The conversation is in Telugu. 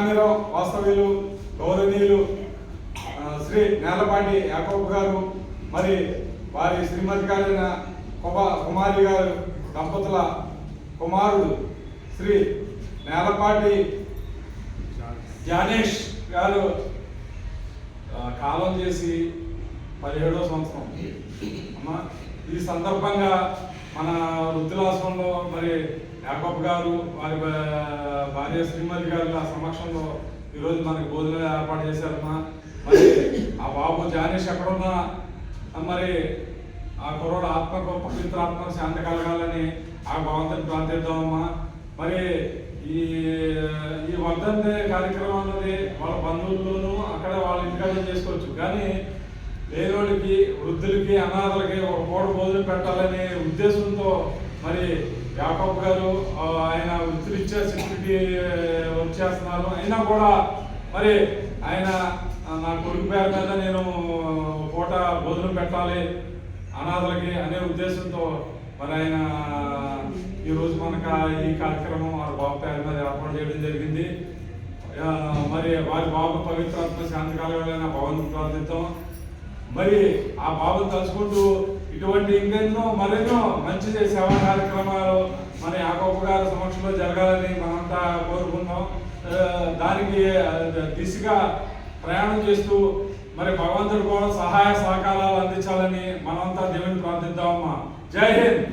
మార్కాంగిరం వాస్తవ్యులు గౌరవనీయులు శ్రీ నేలపాటి యాకోబ్ గారు మరి వారి శ్రీమతి గారైన కుమ కుమారి గారు దంపతుల కుమారుడు శ్రీ నేలపాటి జానేష్ గారు కాలం చేసి పదిహేడో సంవత్సరం. అమ్మా ఈ సందర్భంగా మన వృద్ధులాశ్రమంలో మరి యాకబ్ గారు వారి భా- భార్య శ్రీమతి గారి సమక్షంలో ఈరోజు మనకి భోజనం ఏర్పాటు చేశారమ్మా మరి ఆ బాబు జానేష్ ఎక్కడున్నా మరి ఆ కుర్రోడు ఆత్మకు పవిత్ర ఆత్మ శాంతి కలగాలని ఆ భగవంతుని ప్రార్థిద్దామమ్మా. మరి ఈ ఈ వర్ధంతి కార్యక్రమం అన్నది వాళ్ళ బంధువుల్లోనూ అక్కడ వాళ్ళ ఇంటికాడ చేసుకోవచ్చు. కానీ లేనోళ్ళకి వృద్ధులకి అనాథలకి ఒక పూట పెట్టాలనే ఉద్దేశంతో మరి యాకబ్ గారు ఆయన వృత్తిరీత్యా సెక్యూరిటీ వర్క్ చేస్తున్నారు అయినా కూడా మరి ఆయన నా కొడుకు పేరు మీద నేను పూట భోజనం పెట్టాలి అనాథలకి అనే ఉద్దేశంతో మరి ఆయన ఈరోజు మనకు ఈ కార్యక్రమం వారి బాబు పేరు మీద ఏర్పాటు చేయడం జరిగింది. మరి వారి బాబు పవిత్రాత్మ శాంతి భవన్ ప్రార్థిద్దాం. మరి ఆ బాబుని తలుచుకుంటూ ఇటువంటి ఇంకెన్నో మరెన్నో మంచి సేవా కార్యక్రమాలు మన యాకోబ గారి సమక్షంలో జరగాలని మనంతా కోరుకుందాం దానికి దిశగా ప్రయాణం చేస్తూ మరి భగవంతుడు కూడా సహాయ సహకారాలు అందించాలని మనమంతా దేవుని ప్రార్థిద్దామమ్మా. జై హింద్.